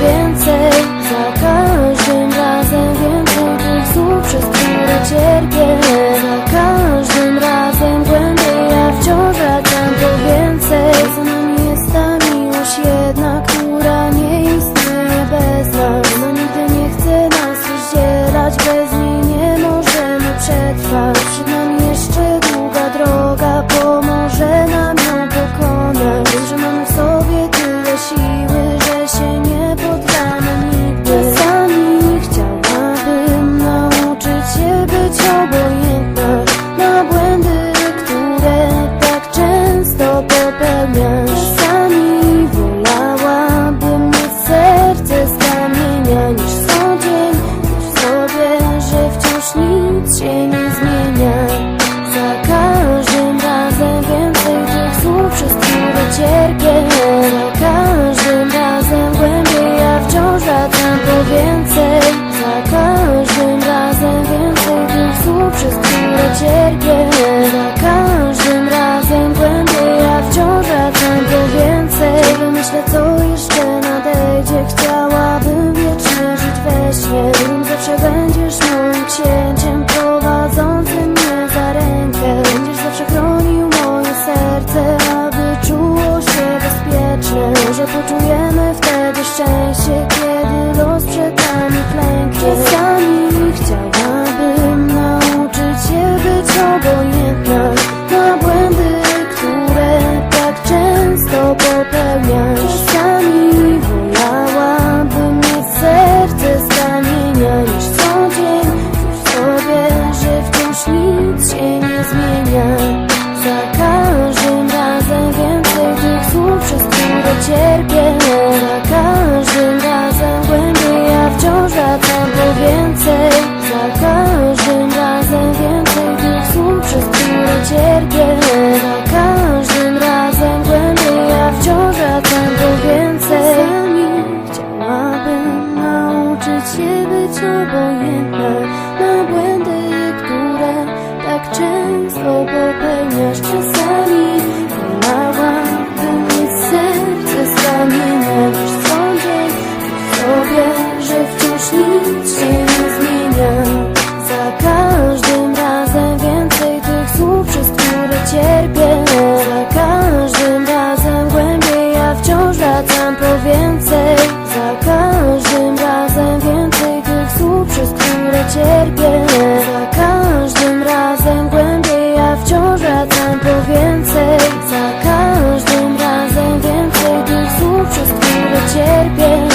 więcej. Za każdym razem więcej tych słów, przez które cierpię. więcej Za każdym razem więcej tych słów, przez które cierpię. nic się nie zmienia. Za każdym razem więcej tych słów, przez które cierpię. Za każdym razem głębiej ja wciąż wracam po więcej. Tak często popełniasz czasami Wolałabym mieć serce zamieniać w sądzie sobie, że wciąż nic się nie zmienia. Za każdym razem więcej tych słów, przez które cierpię. Za każdym razem głębiej ja wciąż wracam po więcej cierpies.